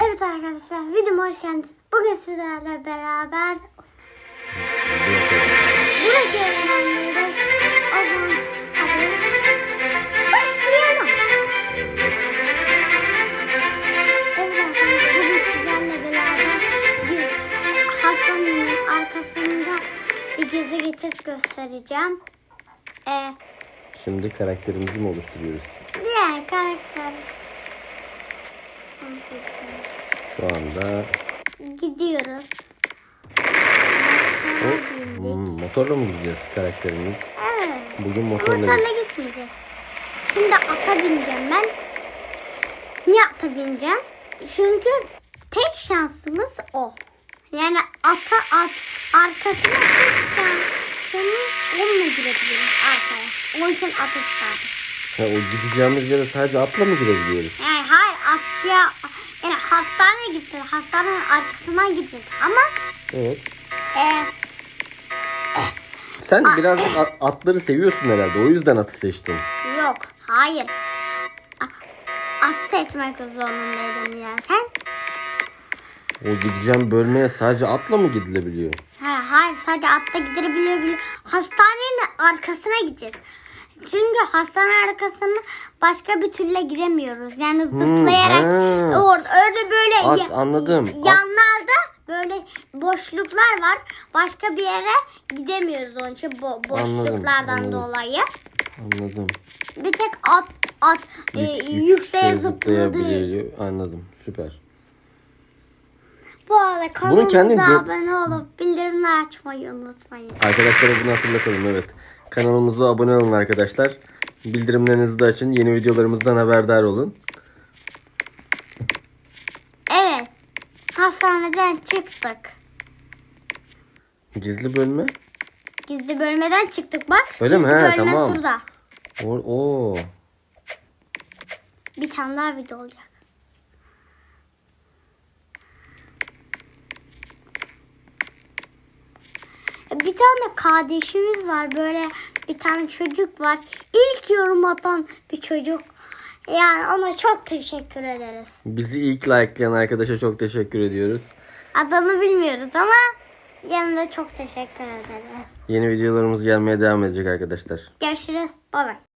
Evet arkadaşlar videoma hoş geldiniz. Bugün sizlerle beraber Burak öğrenmiyoruz. O zaman hadi başlayalım. Evet arkadaşlar bugün sizlerle beraber hastanın arkasında bir gezi geçit göstereceğim. Ee, Şimdi karakterimizi mi oluşturuyoruz? diğer karakter Şu anda gidiyoruz. o. Hmm, motorla mı gideceğiz karakterimiz? Evet. Bugün motorla Motorla gitmeyeceğiz. Şimdi ata bineceğim ben. Niye ata bineceğim? Çünkü tek şansımız o. Yani ata at arkasına tek şansımız onunla girebiliriz arkaya. Onun için ata çıkardım. Ha, o gideceğimiz yere sadece atla mı gidebiliyoruz? Yani hayır atya yani hastaneye gideceğiz. Hastanenin arkasından gideceğiz. Ama Evet. e, Sen birazcık at- atları seviyorsun herhalde. O yüzden atı seçtin. yok hayır. A- At seçmek zorundaydım ya. Sen O gideceğim bölmeye sadece atla mı gidilebiliyor? Ha, hayır sadece atla gidebiliyor. Hastanenin arkasına gideceğiz. Çünkü hastane arkasına başka bir türlü giremiyoruz. Yani zıplayarak Hmm, ha. orada böyle At, anladım. At- yanlarda böyle boşluklar var. Başka bir yere gidemiyoruz onun için bo- boşluklardan anladım. dolayı. Anladım. Bir tek at at e, Yük- yükseğe zıpladığı. Anladım. Süper. Bu arada kanalımıza kendi gö- abone olup bildirimleri açmayı unutmayın. Arkadaşlara bunu hatırlatalım evet. Kanalımıza abone olun arkadaşlar. Bildirimlerinizi de açın. Yeni videolarımızdan haberdar olun. Evet. Hastaneden çıktık. Gizli bölme. Gizli bölmeden çıktık bak. Öyle mi? Gizli He, bölme tamam. Şurada. O, oo. Bir tane daha video olacak. Bir tane kardeşimiz var böyle bir tane çocuk var. İlk yorum atan bir çocuk. Yani ona çok teşekkür ederiz. Bizi ilk likelayan arkadaşa çok teşekkür ediyoruz. Adını bilmiyoruz ama yanında çok teşekkür ederiz. Yeni videolarımız gelmeye devam edecek arkadaşlar. Görüşürüz. Bay bay.